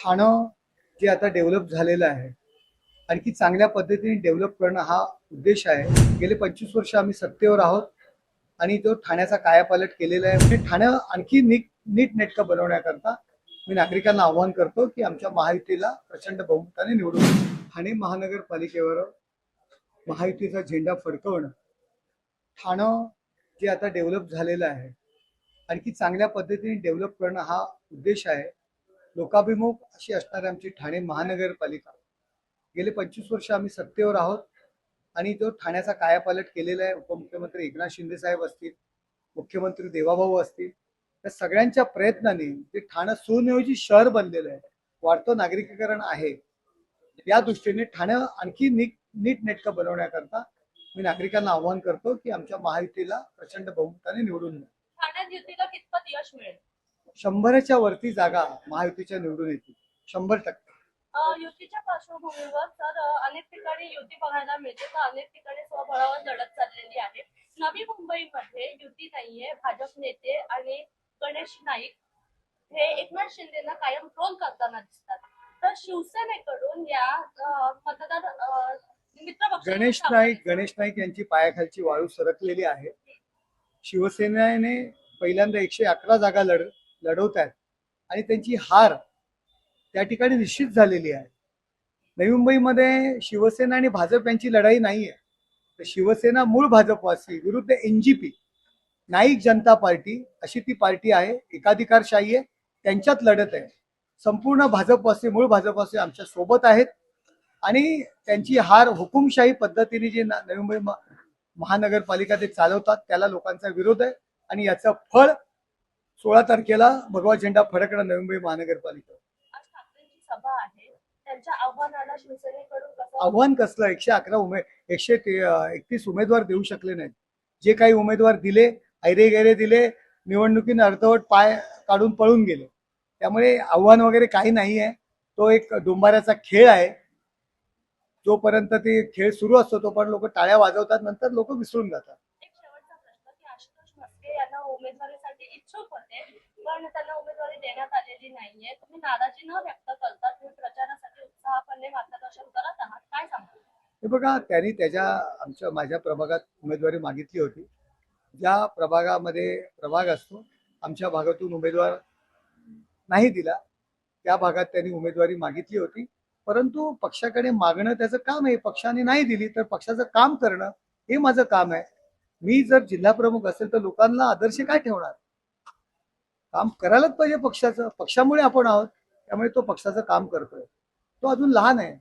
ठाणं जे आता डेव्हलप झालेलं आहे आणखी चांगल्या पद्धतीने डेव्हलप करणं हा उद्देश आहे. गेले पंचवीस वर्ष आम्ही सत्तेवर आहोत आणि तो ठाण्याचा कायापालट केलेला आहे. म्हणजे ठाणं आणखी नीट नीट नेटकं बनवण्याकरता मी नागरिकांना आव्हान करतो की आमच्या महायुतीला प्रचंड बहुमताने निवडून ठाणे महानगरपालिकेवर महायुतीचा झेंडा फडकवणं. ठाणं जे आता डेव्हलप झालेलं आहे आणखी चांगल्या पद्धतीने डेव्हलप करणं हा उद्देश आहे. लोकाभिमुख अशी असणारी आमची ठाणे महानगरपालिका. गेले पंचवीस वर्ष आम्ही सत्तेवर आहोत आणि तो ठाण्याचा कायापालट केलेला आहे उपमुख्यमंत्री एकनाथ शिंदे साहेब असतील मुख्यमंत्री देवाभाऊ असतील त्या सगळ्यांच्या प्रयत्नाने ते ठाणं सुनियोजित शहर बनलेलं आहे वाढतं नागरिकीकरण आहे या दृष्टीने ठाणं आणखी नीट नीट नेटकं बनवण्याकरता मी नागरिकांना आवाहन करतो की आमच्या महायुतीला प्रचंड बहुमताने निवडून ठाण्यात युतीला कितपत यश मिळेल? शंभराच्या वरती जागा महायुतीच्या निवडून येतील शंभर टक्के. युतीच्या पार्श्वभूमीवर तर अ, अनेक ठिकाणी युती बघायला मिळते तर अनेक ठिकाणी स्वबळावर लढत चाललेली आहे. नवी मुंबईमध्ये युती नाहीये भाजप नेते आणि गणेश नाईक हे एकनाथ शिंदेना कायम ट्रोल करताना दिसतात. तर शिवसेनेकडून या मतदार गणेश नाईक गणेश नाईक यांची पायाखालची वाळू सरकलेली आहे. शिवसेनेने पहिल्यांदा एकशे अकरा जागा लढ लढवत आहेत आणि त्यांची हार त्या ठिकाणी निश्चित झालेली आहे. नवी मुंबईमध्ये शिवसेना आणि भाजप यांची लढाई नाही आहे तर शिवसेना मूळ भाजपवासी विरुद्ध N G P Naik Janata party अशी ती पार्टी आहे एकाधिकारशाही आहे त्यांच्यात लढत आहे. संपूर्ण भाजपवासी मूळ भाजपवासी आमच्यासोबत आहेत. आणि त्यांची हार हुकुमशाही पद्धतीने जी नवी मुंबई म- महानगरपालिका ते चालवतात त्याला लोकांचा विरोध आहे. आणि याचं फळ सोळा तारखेला भगवा झेंडा फडकणं नवी मुंबई महानगरपालिका. आज ठाकरेंची सभा आहे. त्यांच्या आव्हानाला शिवसेनेकडून कसं आव्हान कसलं? एकशे अकरा उमे एकशे एकतीस उमेदवार देऊ शकले नाहीत. जे काही उमेदवार दिले ऐरे गैरे दिले निवडणुकीने अर्धवट पाय काढून पळून गेले. त्यामुळे आव्हान वगैरे काही नाही आहे तो एक डोंबाऱ्याचा खेळ आहे. जोपर्यंत ते खेळ सुरू असतो तोपर्यंत लोक टाळ्या वाजवतात नंतर लोक विसरून जातात. इच्छुक होते. पण त्यांना उमेदवारी देण्यात आलेली नाहीये. तुम्ही नाराजी न व्यक्त करता तुम्ही प्रचारासाठी उत्साहपणे मार्गदर्शन करत आहात. काय सांगा हे बघा त्यांनी त्याच्या आमच्या माझ्या प्रभागात उमेदवारी मागितली होती. ज्या प्रभागामध्ये प्रभाग असतो आमच्या भागातून उमेदवार नाही दिला त्या भागात त्यांनी उमेदवारी मागितली होती. परंतु पक्षाकडे मागणं त्याचं काम आहे. पक्षाने नाही दिली तर पक्षाचं काम करणं हे माझं काम आहे. मी जर जिल्हा प्रमुख असेल तर लोकांना आदर्श काय ठेवणार? काम करायलाच पाहिजे पक्षाचं. पक्षामुळे आपण आहोत त्यामुळे तो पक्षाचं काम करतोय. तो अजून लहान आहे.